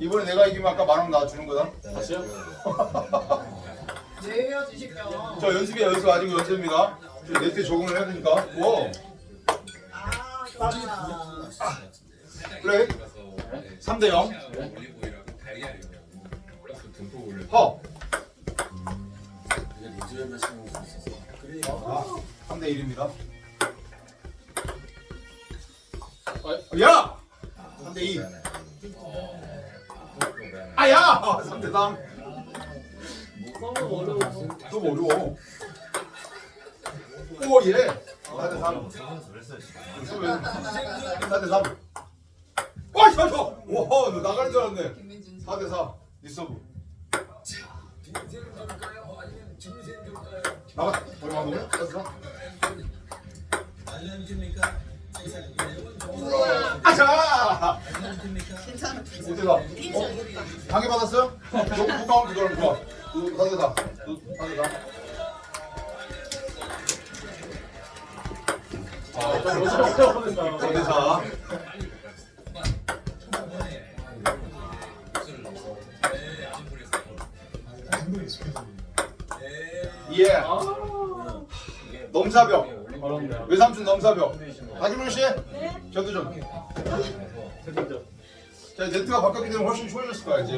이번에 내가 이기면 아까 만원 나 주는 거다. 다시요? 왜 헤어지실게요? 저 연습이야 연습 아직 연습입니다. 저 네트 적응을 해야 되니까. 와. 아, 좋다. 플레이. 3대 0. 올리브오일하고 달걀이요. 플러스 듬뿍 올려. 허. 이게 리즈에만 신경 좀 있어서. 아, 3대 1입니다. 야! 3대 2. 아야! 3대 3. 너무 어려워. 좀 어려워. 오 예. 4대 3. 4대 3. 와, 씨, 저. 와, 너 나가는 줄 알았네. 김민준 4대 4. 리서브. 나가. 얼마 안 오네? 4대 3. 아자! 어디가? 어? 방해 받았어요? 너 국가원 그거랑 좋아. 너 사대다. 너 사대다. 아, 좀 어려워. 사대사. 예. 넘사벽. 어렵네요. 외삼촌 넘사벽. 박윤호 씨. 저도 좀. 자, 네트가 바뀌었기 때문에 훨씬 추워졌을 거야 이제.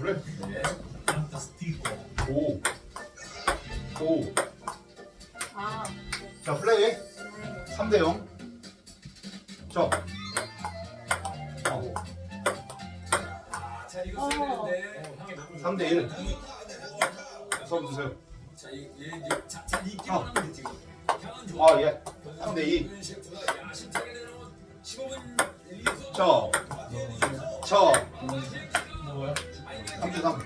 그래? 오. 오. 아, 자, 플레이. 3대 0. 자. 어. 3대 1. 서브 주세요. 아, 아, 예. 3대 2. 저. 저. 3대 3.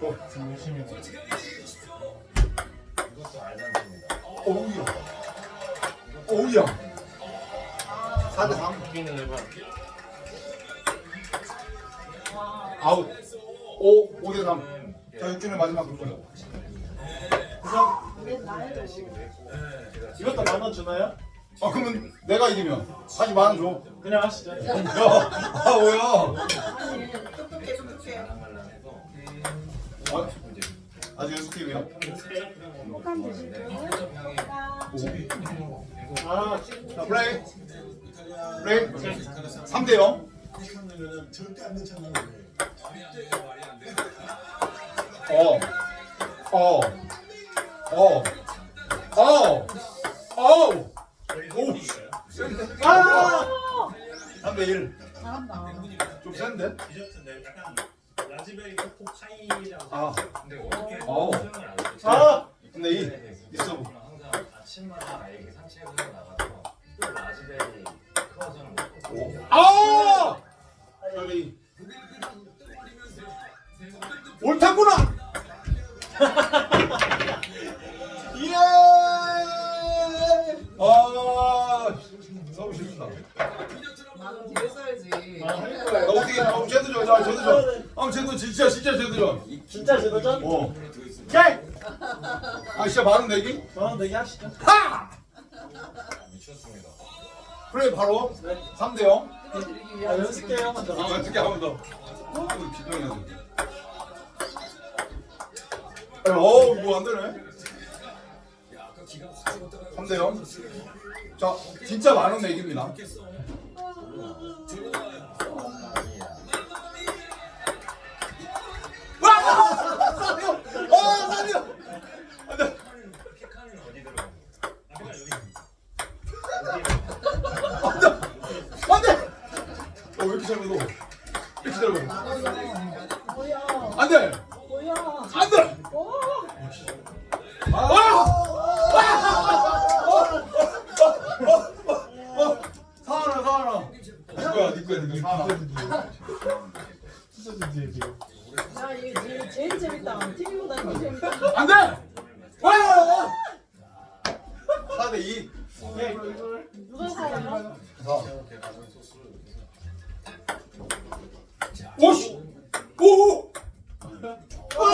어. 오우야. 오우야. 4대 3. 아웃. 5, 5대 3. 자, 육준의 마지막 그거요. 이것도 만원 주나요? 아, 그러면 내가 이기면 다시 만원 줘. 그냥 하시죠. 야, 아, 뭐야. 똑똑해, 똑똑해. 아, 아직 연습팀이야. 드실게요. 아, 자, 플레이. 플레이. 3대 0. 어. 어. 어. 어. 어. 아! 3대 1. 잘한다. 좀 센데? 디저트인데 약간 라즈베리 초코 파이라고. 아. 근데 어떻게 어. 안? 아, 근데 이 리서브. 항상 아침마다 아이에게 산책을 하러 나가서 또 라즈베리 크로와상을 오. 먹고 아! 3대 2. 옳다구나. 너무 쉽다. 나는. 아, 할 거예요. 나 어떻게, 아, 제도 줘, 자, 제도 줘. 아, 제도 진짜, 진짜 제도 줘. 진짜 제도전? 어. 예! 아, 진짜 만원 내기? 저는 내기 하시죠. 하! 미쳤습니다. 플레이 바로 3대 0. 해드리기 아, 위한 연습해요, 먼저. 아, 어떻게 한번 더. 어, 기도해야 돼. 어, 이거 안 되네. 3대 0. 자, 진짜 만원 내기입니다. 와! 사려! 아, 사려! 안 돼. 킥하는 어디 들어가? 안 돼! 안 돼! 어, 왜 이렇게 잘 먹어? 왜 이렇게 잘 먹어? 뭐야? 안 돼! 뭐야? 안 돼! 어? 사하나 사하나 니거야 니거야 니거 사하나 야, 이게 제일, 재밌다. TV보다 더 재밌다. 안 돼 와 4대 2 누가 사요? 오씨 오 와!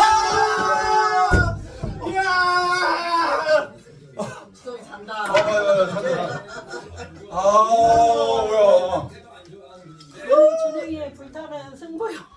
이야! 지성이 잔다. 아, 아, 아, 아?